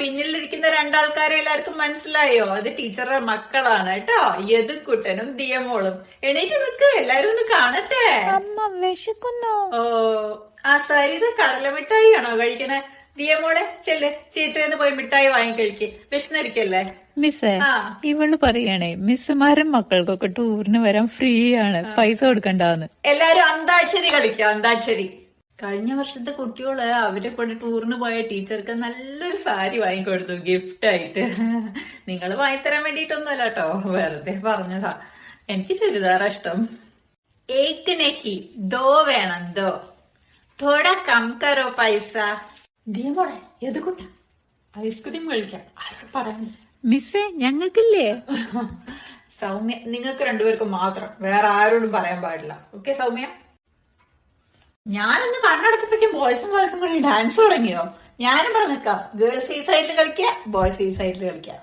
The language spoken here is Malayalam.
പിന്നിലിരിക്കുന്ന രണ്ടാൾക്കാരെ എല്ലാവർക്കും മനസ്സിലായോ? അത് ടീച്ചറുടെ മക്കളാണ് കേട്ടോ. യദുക്കുട്ടനും ദിയമോളും. എണീറ്റ് നിക്ക് എല്ലാരും ഒന്ന് കാണട്ടെ. അമ്മ വിശക്കുന്നു. ഓ ആ സാരി ഇത് കടല മിഠായി ആണോ കഴിക്കണേ? ദിയമോളെ ചെല്ല്. ചേച്ചിന്ന് പോയി മിഠായി വാങ്ങി കഴിക്കേ. വിശന്നിരിക്കല്ലേ? മിസ്സേ ആ. ഇവൾ പറയണേ മിസ്സുമാരും മക്കൾക്കൊക്കെ ടൂറിന് വരാൻ ഫ്രീ ആണ്. പൈസ കൊടുക്കണ്ടാന്ന്. എല്ലാരും അന്താക്ഷരി കളിക്കാം അന്താക്ഷരി. കഴിഞ്ഞ വർഷത്തെ കുട്ടികൾ അവരെ കൂടെ ടൂറിന് പോയ ടീച്ചർക്ക് നല്ലൊരു സാരി വാങ്ങിക്കൊടുത്തു ഗിഫ്റ്റ് ആയിട്ട് നിങ്ങൾ വാങ്ങിത്തരാൻ വേണ്ടിയിട്ടൊന്നുമല്ല കേട്ടോ വെറുതെ പറഞ്ഞതാ. എനിക്ക് ചുരിദാറാ ഇഷ്ടം. ഏക്ക് നെഹി ദോ വേണം ദോ. തോട കം കറോ പൈസ. ദീമോളെ എതുകൂട്ട ഐസ്ക്രീം കഴിക്കാം ആരോട് പറഞ്ഞു മിസ്സേ ഞങ്ങൾക്കില്ലേ? സൗമ്യ നിങ്ങൾക്ക് രണ്ടുപേർക്കും മാത്രം. വേറെ ആരോടും പറയാൻ പാടില്ല. ഓക്കെ സൗമ്യ? ഞാനൊന്ന് കണ്ണടച്ചപ്പോഴേക്കും ബോയ്സും ഗേൾസും കൂടി ഡാൻസ് തുടങ്ങിയോ? ഞാനും പറഞ്ഞേക്കാം. ഗേൾസ് ഈ സൈഡിൽ കളിക്കുക ബോയ്സ് ഈ സൈഡിൽ കളിക്കുക